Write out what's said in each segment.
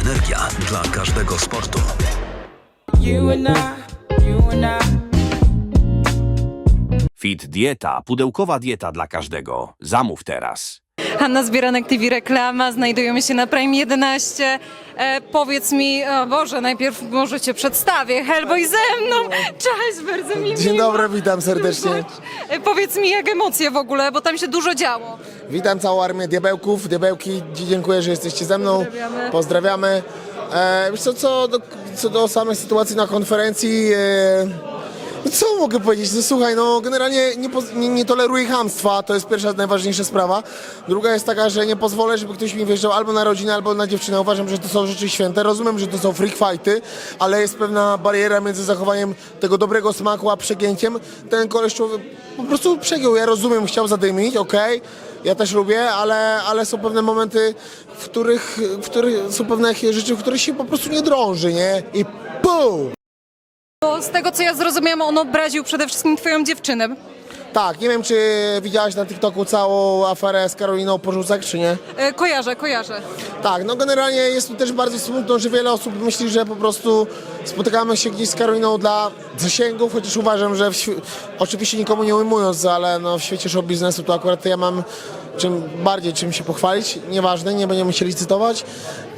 energia dla każdego sportu. Fit Dieta, pudełkowa dieta dla każdego. Zamów teraz. Hanna Zbieranek TV Reklama, znajdujemy się na Prime 11. E, powiedz mi, o Boże, najpierw może cię przedstawię. Hellboy ze mną! Cześć, bardzo mi Dzień miło. dobry, witam serdecznie. E, powiedz mi, jak emocje w ogóle, bo tam się dużo działo. Witam całą armię diabełków, diabełki. Dzi- Dziękuję, że jesteście ze mną. Pozdrawiamy. Pozdrawiamy. E, wiesz co, co, do, co do samej sytuacji na konferencji, e, co mogę powiedzieć? No słuchaj, no generalnie nie, nie, nie toleruję chamstwa, to jest pierwsza, najważniejsza sprawa. Druga jest taka, że nie pozwolę, żeby ktoś mi wjeżdżał albo na rodzinę, albo na dziewczynę. Uważam, że to są rzeczy święte. Rozumiem, że to są freak fighty, ale jest pewna bariera między zachowaniem tego dobrego smaku, a przegięciem. Ten koleś po prostu przegiął. Ja rozumiem, chciał zadymić, okej. Ja też lubię, ale, ale są pewne momenty, w których, w których są pewne rzeczy, w których się po prostu nie drąży, nie? I PUM! Bo z tego, co ja zrozumiałam, on obraził przede wszystkim twoją dziewczynę. Tak, nie wiem, czy widziałaś na TikToku całą aferę z Karoliną Porzucek, czy nie? E, kojarzę, kojarzę. Tak, no generalnie jest tu też bardzo smutno, że wiele osób myśli, że po prostu spotykamy się gdzieś z Karoliną dla zasięgów, chociaż uważam, że w oczywiście nikomu nie ujmując, ale no w świecie show biznesu to akurat ja mam czym bardziej czym się pochwalić, nieważne, nie będziemy się licytować.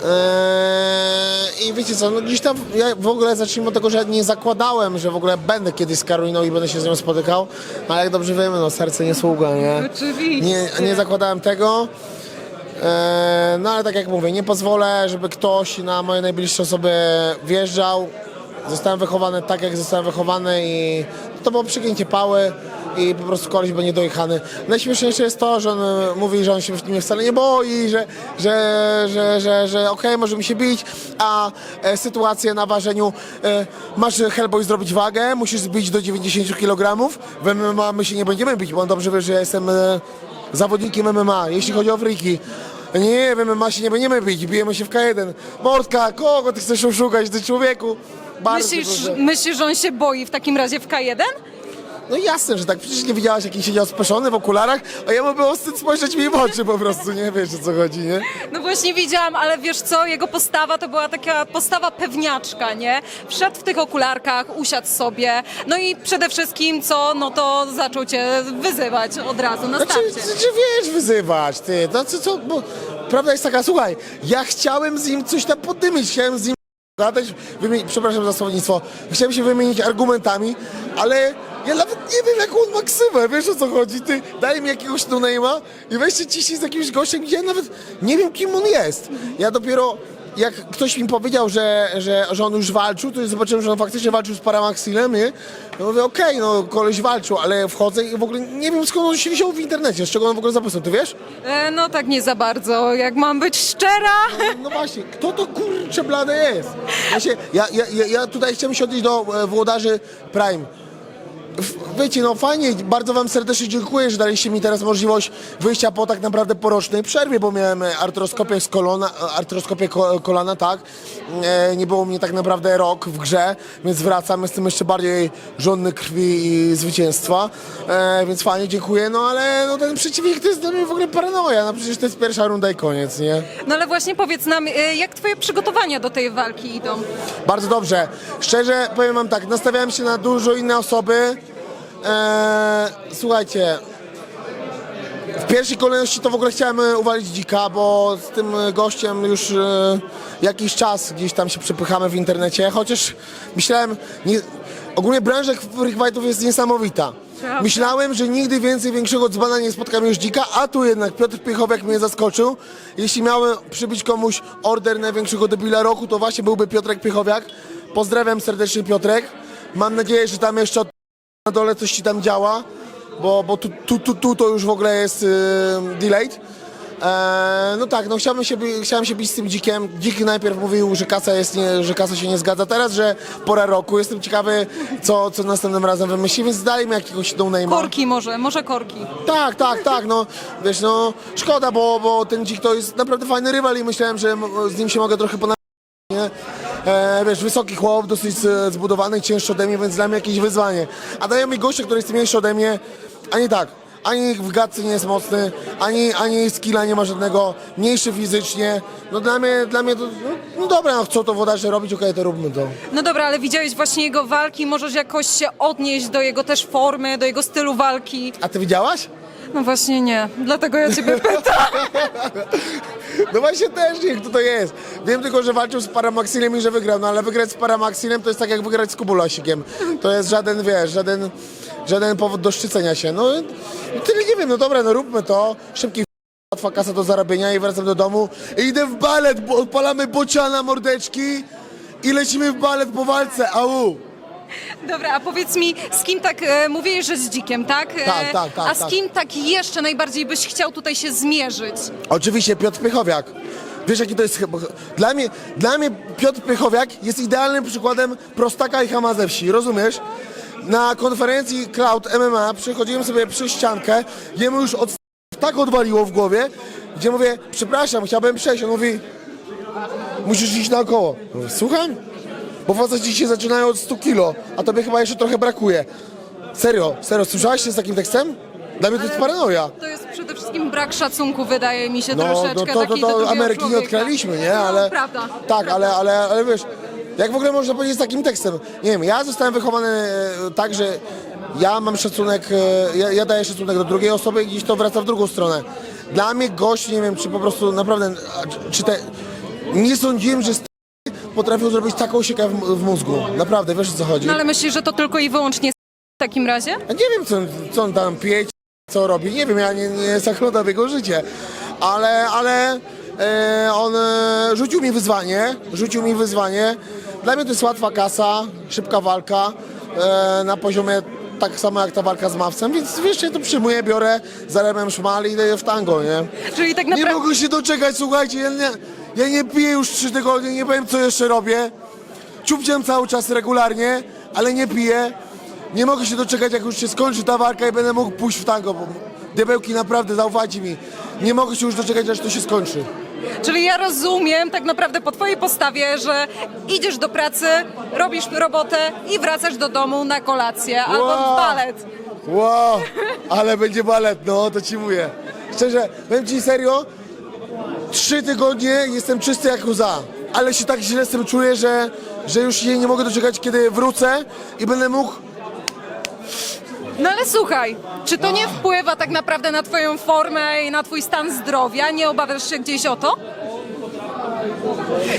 Eee, I wiecie co, no gdzieś tam, ja w ogóle zacznijmy od tego, że nie zakładałem, że w ogóle będę kiedyś z Karoliną i będę się z nią spotykał, ale jak dobrze wiemy, no serce nie sługa, nie? Oczywiście. Nie, nie zakładałem tego. Eee, no ale tak jak mówię, nie pozwolę, żeby ktoś na moje najbliższe osoby wjeżdżał. Zostałem wychowany tak, jak zostałem wychowany i to było przygięcie pały i po prostu koleś będzie dojechany. Najśmieszniejsze jest to, że on e, mówi, że on się mnie wcale nie boi, że, że, że, że, że okej, możemy się bić, a e, sytuację na ważeniu e, masz Hellboy zrobić wagę, musisz zbić do 90 kg, w MMA my się nie będziemy bić, bo on dobrze wie, że ja jestem e, zawodnikiem MMA, jeśli chodzi o friki. Nie, w MMA się nie będziemy bić, bijemy się w K1. Mordka, kogo ty chcesz oszukać, ty człowieku? Bardzo Myślisz, proszę. myślisz, że on się boi w takim razie w K1? No jasne, że tak, przecież nie widziałaś, jak siedział speszony w okularach, a ja mu było wstyd spojrzeć mi w oczy po prostu, nie wiesz o co chodzi, nie? No właśnie widziałam, ale wiesz co, jego postawa to była taka postawa pewniaczka, nie? Wszedł w tych okularkach, usiadł sobie, no i przede wszystkim co, no to zaczął cię wyzywać od razu na Znaczy, starcie. znaczy wiesz, wyzywać, ty, no co, co, bo prawda jest taka, słuchaj, ja chciałem z nim coś tam podymić, chciałem z nim gadać, wymienić, przepraszam za słownictwo, chciałem się wymienić argumentami, ale ja nawet nie wiem, jaką on ma ksywę, wiesz o co chodzi, ty, daj mi jakiegoś no-name'a i weź się ciśnij z jakimś gościem, gdzie ja nawet nie wiem, kim on jest. Ja dopiero, jak ktoś mi powiedział, że, że, że on już walczył, to zobaczyłem, że on faktycznie walczył z Paramaxilem, nie? No mówię, okej, no koleś walczył, ale wchodzę i w ogóle nie wiem, skąd on się wziął w internecie, z czego on w ogóle zapisał, ty wiesz? E, no tak nie za bardzo, jak mam być szczera. No właśnie, kto to kurcze blade jest? Ja, się, ja, ja, ja, ja tutaj chciałem się odnieść do e, włodarzy Prime. Wiecie, no fajnie, bardzo wam serdecznie dziękuję, że daliście mi teraz możliwość wyjścia po tak naprawdę porocznej przerwie, bo miałem e, artroskopię z kolana, e, artroskopię ko, kolana, tak. E, nie było mnie tak naprawdę rok w grze, więc wracam, jestem jeszcze bardziej żonny krwi i zwycięstwa, e, więc fajnie, dziękuję, no ale no, ten przeciwnik to jest dla mnie w ogóle paranoja, no przecież to jest pierwsza runda i koniec, nie? No ale właśnie powiedz nam, e, jak twoje przygotowania do tej walki idą? Bardzo dobrze. Szczerze powiem wam tak, nastawiałem się na dużo inne osoby. Eee, słuchajcie, w pierwszej kolejności to w ogóle chciałem e, uwalić dzika, bo z tym e, gościem już e, jakiś czas gdzieś tam się przepychamy w internecie, chociaż myślałem, nie, ogólnie branża freak fightów jest niesamowita. Myślałem, że nigdy więcej większego dzbana nie spotkam już dzika, a tu jednak Piotr Piechowiak mnie zaskoczył. Jeśli miałem przybyć komuś order największego debila roku, to właśnie byłby Piotrek Piechowiak. Pozdrawiam serdecznie Piotrek. Mam nadzieję, że tam jeszcze od na dole coś ci tam działa, bo, bo tu, tu, tu, tu to już w ogóle jest yy, delayed. Eee, no tak, no chciałem się, chciałem się bić z tym dzikiem. Dzik najpierw mówił, że kasa, jest nie, że kasa się nie zgadza. Teraz, że pora roku. Jestem ciekawy, co, co następnym razem wymyśli, więc dali mi jakiegoś no name'a. Korki może, może korki. Tak, tak, tak, no wiesz, no szkoda, bo, bo ten dzik to jest naprawdę fajny rywal i myślałem, że z nim się mogę trochę ponad... E, wiesz, wysoki chłop, dosyć e, zbudowany, cięższy ode mnie, więc dla mnie jakieś wyzwanie. A dają mi gościa, który jest mniejszy ode mnie, a nie tak. ani w gadce nie jest mocny, ani, ani skilla nie ma żadnego, mniejszy fizycznie. No dla mnie, dla mnie to, no, no dobra, no chcą to wodarze robić, okej, to róbmy to. No dobra, ale widziałeś właśnie jego walki, możesz jakoś się odnieść do jego też formy, do jego stylu walki. A ty widziałaś? No właśnie nie, dlatego ja ciebie pytam. No właśnie też nie, kto to jest. Wiem tylko, że walczył z Paramaxilem i że wygrał, no ale wygrać z Paramaxilem to jest tak jak wygrać z Kubulasikiem. To jest żaden, wiesz, żaden, żaden powód do szczycenia się. No, tyle nie wiem, no dobra, no róbmy to. Szybki łatwa kasa do zarabienia i wracam do domu. I idę w balet, bo odpalamy bociana, mordeczki i lecimy w balet po walce, au! Dobra, a powiedz mi, z kim tak, e, mówiłeś, że z Dzikiem, tak? E, Tak, tak, tak, A z tak. kim tak jeszcze najbardziej byś chciał tutaj się zmierzyć? Oczywiście Piotr Pychowiak. Wiesz jaki to jest chyba... Dla mnie, dla mnie Piotr Pychowiak jest idealnym przykładem prostaka i chama ze wsi, rozumiesz? Na konferencji Cloud MMA przychodziłem sobie przy ściankę, jemu już od tak odwaliło w głowie, gdzie mówię, przepraszam, chciałbym przejść. On mówi, musisz iść naokoło. Mówię, Słucham? Bo faceci się zaczynają od 100 kilo, a tobie chyba jeszcze trochę brakuje. Serio, serio, słyszałaś się z takim tekstem? Dla mnie to jest paranoja. To jest przede wszystkim brak szacunku, wydaje mi się No, troszeczkę. no to, to, to drugiego Ameryki nie człowieka. odkraliśmy, nie? No, Ale, prawda. Tak, ale, ale, ale wiesz, jak w ogóle można powiedzieć z takim tekstem? Nie wiem, ja zostałem wychowany e, tak, że ja mam szacunek, e, ja, ja daję szacunek do drugiej osoby i gdzieś to wraca w drugą stronę. Dla mnie gość, nie wiem, czy po prostu naprawdę, czy- te... Nie sądziłem, że potrafią zrobić taką siekę w, w mózgu. Naprawdę, wiesz o co chodzi? No ale myślisz, że to tylko i wyłącznie w takim razie? Ja nie wiem, co, co on tam pije, co robi. Nie wiem, ja nie, nie zaglądam w jego życie. Ale, ale e, on e, rzucił mi wyzwanie. Rzucił mi wyzwanie. Dla mnie to jest łatwa kasa, szybka walka e, na poziomie tak samo jak ta walka z Mawcem, więc wiesz, ja to przyjmuję, biorę, zarabiam szmal i idę w tango, nie? Czyli tak Nie naprawdę... mogę się doczekać, słuchajcie, ja nie, ja nie piję już trzy tygodnie, nie wiem co jeszcze robię. Ciupciam cały czas regularnie, ale nie piję. Nie mogę się doczekać, jak już się skończy ta walka i będę mógł pójść w tango, bo diabełki naprawdę, zaufajcie mi. Nie mogę się już doczekać, aż to się skończy. Czyli ja rozumiem tak naprawdę po twojej postawie, że idziesz do pracy, robisz robotę i wracasz do domu na kolację albo Wow. w balet. Wow, ale będzie balet, no to ci mówię. Szczerze, powiem ci serio, trzy tygodnie jestem czysty jak łza, ale się tak źle z tym czuję, że, że już się nie mogę doczekać, kiedy wrócę i będę mógł No ale słuchaj, czy to nie wpływa tak naprawdę na twoją formę i na twój stan zdrowia? Nie obawiasz się gdzieś o to?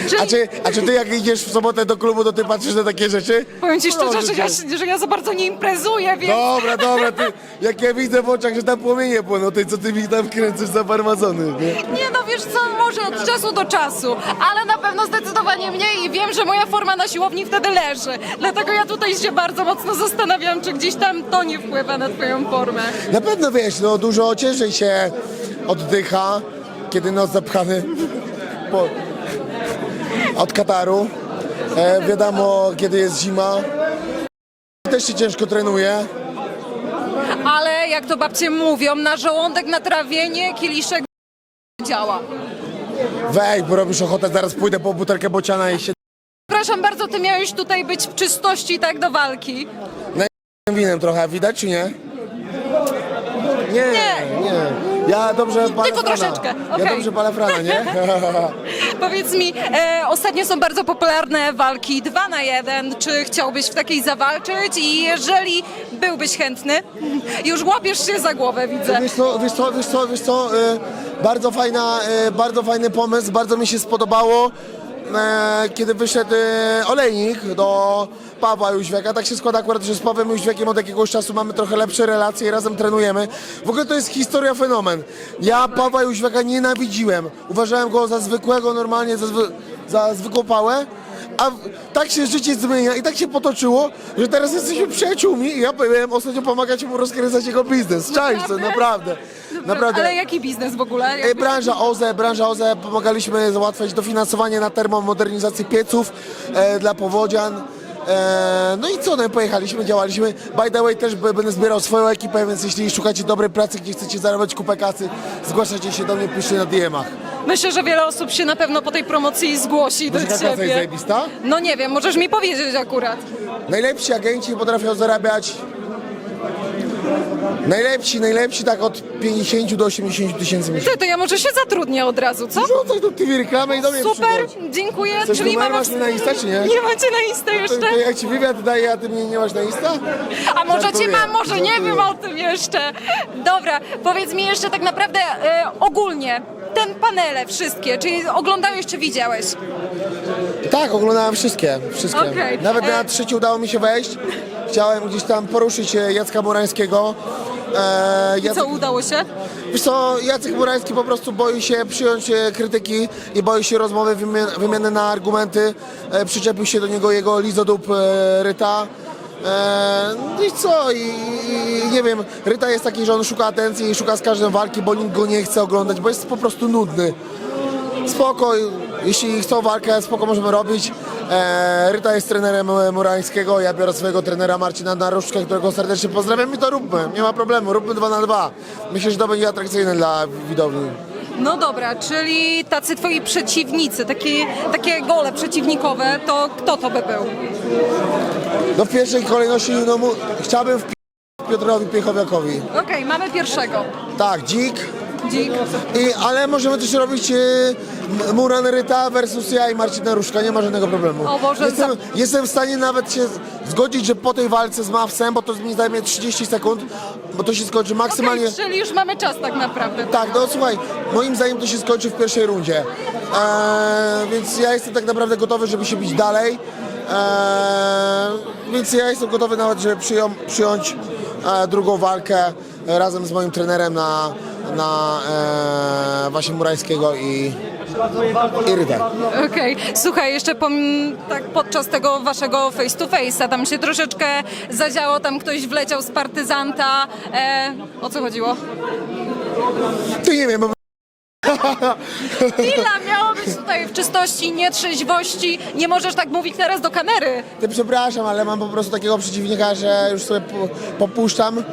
Czyli A czy, a czy ty jak idziesz w sobotę do klubu, to ty patrzysz na takie rzeczy? powiem ci szczerze, że ja, że ja za bardzo nie imprezuję, więc... Dobra, dobra, ty, jak ja widzę w oczach, że tam płomienie płyną, ty co ty mi tam kręcisz za farmazony, nie? Nie no wiesz co, może od czasu do czasu, ale na pewno zdecydowanie mniej i wiem, że moja forma na siłowni wtedy leży. Dlatego ja tutaj się bardzo mocno zastanawiam, czy gdzieś tam to nie wpływa na twoją formę. Na pewno wiesz, no dużo ciężej się oddycha, kiedy nos zapchany po, od kataru. E, wiadomo, kiedy jest zima. Też się ciężko trenuje. Ale jak to babcie mówią, na żołądek, na trawienie, kieliszek działa. Wej, bo robisz ochotę, zaraz pójdę po butelkę bociana i się Przepraszam bardzo, ty miałeś tutaj być w czystości tak do walki. winem trochę, widać czy nie? Nie, Nie. Ja dobrze palę Tylko frana. troszeczkę, Ja okej. dobrze palę frana, nie? Powiedz mi, e, ostatnio są bardzo popularne walki 2 na 1. Czy chciałbyś w takiej zawalczyć? I jeżeli byłbyś chętny, już łapiesz się za głowę, widzę. Wiesz co, wiesz co, wiesz co, wiesz co, e, bardzo fajna, e, bardzo fajny pomysł, bardzo mi się spodobało, e, kiedy wyszedł e, olejnik do Pawła Jóźwiaka, tak się składa akurat, że z Pawłem Jóźwiakiem od jakiegoś czasu mamy trochę lepsze relacje i razem trenujemy. W ogóle to jest historia fenomen. Ja Pawła Jóźwiaka nienawidziłem, uważałem go za zwykłego, normalnie za, zwy, za zwykłą pałę, a w- tak się życie zmienia i tak się potoczyło, że teraz jesteśmy przyjaciółmi i ja powiem ostatnio pomagać mu rozkręcać jego biznes. Cześć, co, naprawdę. Naprawdę. Ale jaki biznes w ogóle? E, Branża OZE, branża OZE, pomagaliśmy załatwiać dofinansowanie na termomodernizację pieców e, dla powodzian. E, no i co, no pojechaliśmy, działaliśmy. By the way, też będę zbierał swoją ekipę, więc jeśli szukacie dobrej pracy, gdzie chcecie zarabiać kupę kasy, zgłaszajcie się do mnie, piszcie na DM-ach. Myślę, że wiele osób się na pewno po tej promocji zgłosi do praca jest ciebie. zajebista? No nie wiem, możesz mi powiedzieć akurat. Najlepsi agenci potrafią zarabiać Najlepsi, najlepsi tak od 50 do 80 tysięcy miesięcznie. Ty, to ja może się zatrudnię od razu, co? Rzucaj tu TV reklamę i do mnie Super, przychodź. dziękuję. Chcesz Czyli numer? mamy... Masz mnie na Insta, czy nie? Nie macie na Insta To, jeszcze? to ja ci wywiad daję, a ty mnie nie masz na Insta? A może cię Żartuję, mam, może nie żartuję. wiem o tym jeszcze. Dobra, powiedz mi jeszcze tak naprawdę e, ogólnie, ten panele wszystkie, czyli oglądałeś czy widziałeś? Tak, oglądałem wszystkie, wszystkie. Okej. Nawet E- na trzeci udało mi się wejść. Chciałem gdzieś tam poruszyć e, Jacka Murańskiego. E, Jacek, Co, udało się? Wiesz co, Jacek Murański po prostu boi się przyjąć e, krytyki i boi się rozmowy, wymi- wymiany na argumenty. E, przyczepił się do niego jego lizodup e, Ryta. E, no i co? I, i, I nie wiem, Ryta jest taki, że on szuka atencji i szuka z każdym walki, bo nikt go nie chce oglądać, bo jest po prostu nudny. Spoko, jeśli chcą walkę, spoko możemy robić. E, Ryta jest trenerem Murańskiego, ja biorę swojego trenera Marcina Naruszkę, którego serdecznie pozdrawiam i to róbmy, nie ma problemu, róbmy dwa na dwa. Myślę, że to będzie atrakcyjne dla widowni. No dobra, czyli tacy twoi przeciwnicy, takie, takie gole przeciwnikowe, to kto to by był? No w pierwszej kolejności no, mu, chciałbym wpi- Piotrowi Piechowiakowi. Okej, mamy pierwszego. Tak, dzik, Dzik. i, ale możemy też robić e, M- Muran Ryta versus ja i Marcin Naruszka, nie ma żadnego problemu. O Boże, jestem, za- jestem w stanie nawet się zgodzić, że po tej walce z Mawsem, bo to mi zajmie 30 sekund, bo to się skończy maksymalnie... Okej, czyli już mamy czas tak naprawdę. Tak, no słuchaj, moim zdaniem to się skończy w pierwszej rundzie. Eee, więc ja jestem tak naprawdę gotowy, żeby się bić dalej. Eee, więc ja jestem gotowy nawet, żeby przyją, przyjąć e, drugą walkę e, razem z moim trenerem na, na e, właśnie Murańskiego i, i Rydę. Okej, słuchaj, jeszcze pom, tak podczas tego waszego face to face'a tam się troszeczkę zadziało, tam ktoś wleciał z partyzanta. E, o co chodziło? Ty nie wiem, bo miało być tutaj w czystości, nietrzeźwości. Nie możesz tak mówić teraz do kamery. ty przepraszam, ale mam po prostu takiego przeciwnika, że już sobie po, popuszczam.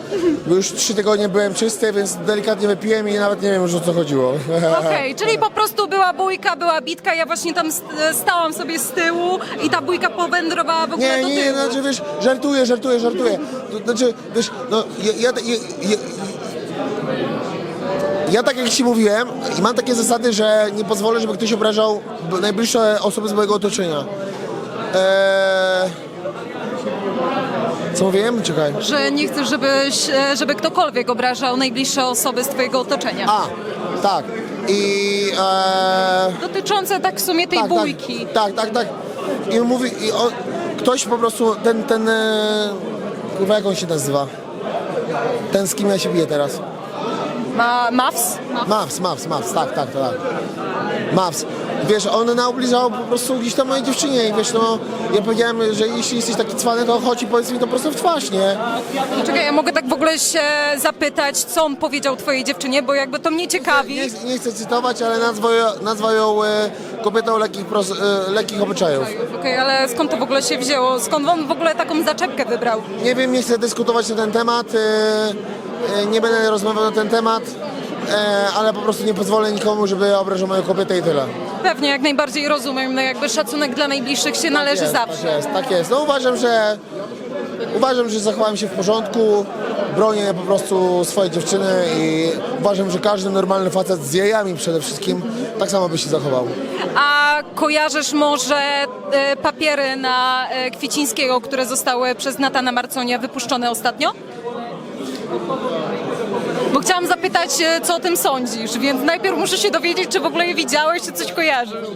Bo już trzy tygodnie byłem czysty, więc delikatnie wypiłem i nawet nie wiem już o co chodziło. Okej, czyli po prostu była bójka, była bitka, ja właśnie tam st- stałam sobie z tyłu i ta bójka powędrowała w ogóle Nie, do nie, tyłu. nie, znaczy wiesz, żartuję, żartuję, żartuję. To Znaczy, wiesz, no ja, ja, ja, ja, ja tak jak ci mówiłem i mam takie zasady, że nie pozwolę, żeby ktoś obrażał najbliższe osoby z mojego otoczenia. Eee... Co mówiłem? Czekaj. Że nie chcesz, żebyś, e, żeby ktokolwiek obrażał najbliższe osoby z twojego otoczenia. A, tak. I... Eee... Dotyczące tak w sumie tej tak, bójki. Tak, tak, tak. I on mówi, i on, ktoś po prostu, ten, ten, e, kurwa, jak on się nazywa? Ten, z kim ja się biję teraz. Ma Mavs? Maps, Maps, Maps, tak, tak, tak. Maps. Wiesz, on naubliżał po prostu gdzieś tam mojej dziewczynie i wiesz, no, ja powiedziałem, że jeśli jesteś taki cwany, to chodź i powiedz mi to prosto w twarz, nie? Czekaj, ja mogę tak w ogóle się zapytać, co on powiedział twojej dziewczynie, bo jakby to mnie ciekawi. Nie, nie chcę cytować, ale nazwał, ją- nazwał ją e, kobietą lekkich, pros, e, lekkich obyczajów. Okej, ale skąd to w ogóle się wzięło? Skąd on w ogóle taką zaczepkę wybrał? Nie wiem, nie chcę dyskutować na ten temat, e, e, nie będę rozmawiał na ten temat, e, ale po prostu nie pozwolę nikomu, żeby obrażał moją kobietę i tyle. Pewnie, jak najbardziej rozumiem, no jakby szacunek dla najbliższych się należy jest, zawsze. Tak jest, tak jest. No uważam, że uważam, że zachowałem się w porządku, bronię po prostu swojej dziewczyny i uważam, że każdy normalny facet z jajami przede wszystkim tak samo by się zachował. A kojarzysz może e, papiery na e, Kwiecińskiego, które zostały przez Natana Marconia wypuszczone ostatnio? Bo chciałam zapytać, e, co o tym sądzisz, więc najpierw muszę się dowiedzieć, czy w ogóle je widziałeś, czy coś kojarzysz.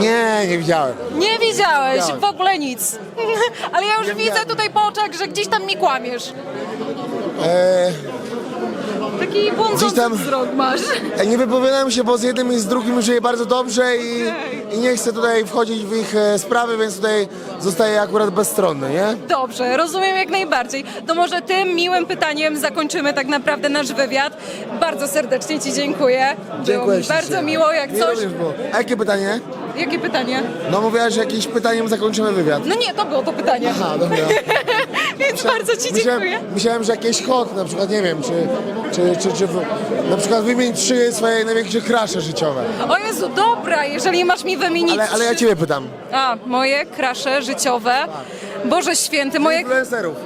Nie, nie widziałem. Nie widziałeś, Widziałem. w ogóle nic. Ale ja już widzę widziałem. tutaj po oczach, że gdzieś tam mi kłamiesz. E, Taki błądzący tam- wzrok masz. nie wypowiadam się, bo z jednym i z drugim żyję bardzo dobrze i, i nie chcę tutaj wchodzić w ich e, sprawy, więc tutaj zostaję akurat bezstronny, nie? Dobrze, rozumiem jak najbardziej. To może tym miłym pytaniem zakończymy tak naprawdę nasz wywiad. Bardzo serdecznie Ci dziękuję. Było mi ślicznie. bardzo miło, jak Mi coś. również było. A jakie pytanie? Jakie pytanie? No mówiłaś, że jakimś pytaniem zakończymy wywiad. No nie, to było to pytanie. Aha, dobra. Więc bardzo Ci dziękuję. myślałem, że jakiś kod, na przykład, nie wiem, czy, czy, czy, czy na przykład wymień trzy swoje największe krasze życiowe. O Jezu, dobra, jeżeli masz mi wymienić... Ale, ale ja trzy- Ciebie pytam. A, moje krasze życiowe. Boże święty, moje... Influencerów.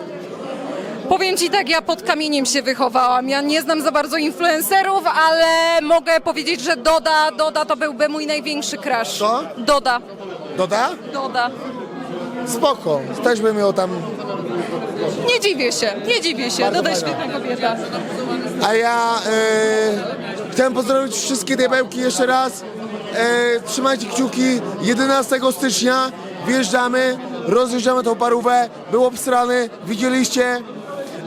Powiem ci tak, ja pod kamieniem się wychowałam. Ja nie znam za bardzo influencerów, ale mogę powiedzieć, że Doda, Doda to byłby mój największy crush. Co? Doda, Doda? Doda. Spoko, też bym ją tam... Nie dziwię się, nie dziwię się. Bardzo Doda fajna. świetna kobieta. A ja e, chciałem pozdrowić wszystkie diabełki jeszcze raz. E, trzymajcie kciuki. 11 stycznia wjeżdżamy, rozjeżdżamy tą parówę. Był obstrany, widzieliście.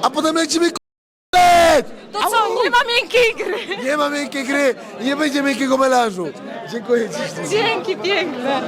A potem lecimy k***et! To co, nie ma miękkiej gry. Nie ma miękkiej gry i nie będzie miękkiego melanżu. Dziękuję Ci. Dzięki, piękne.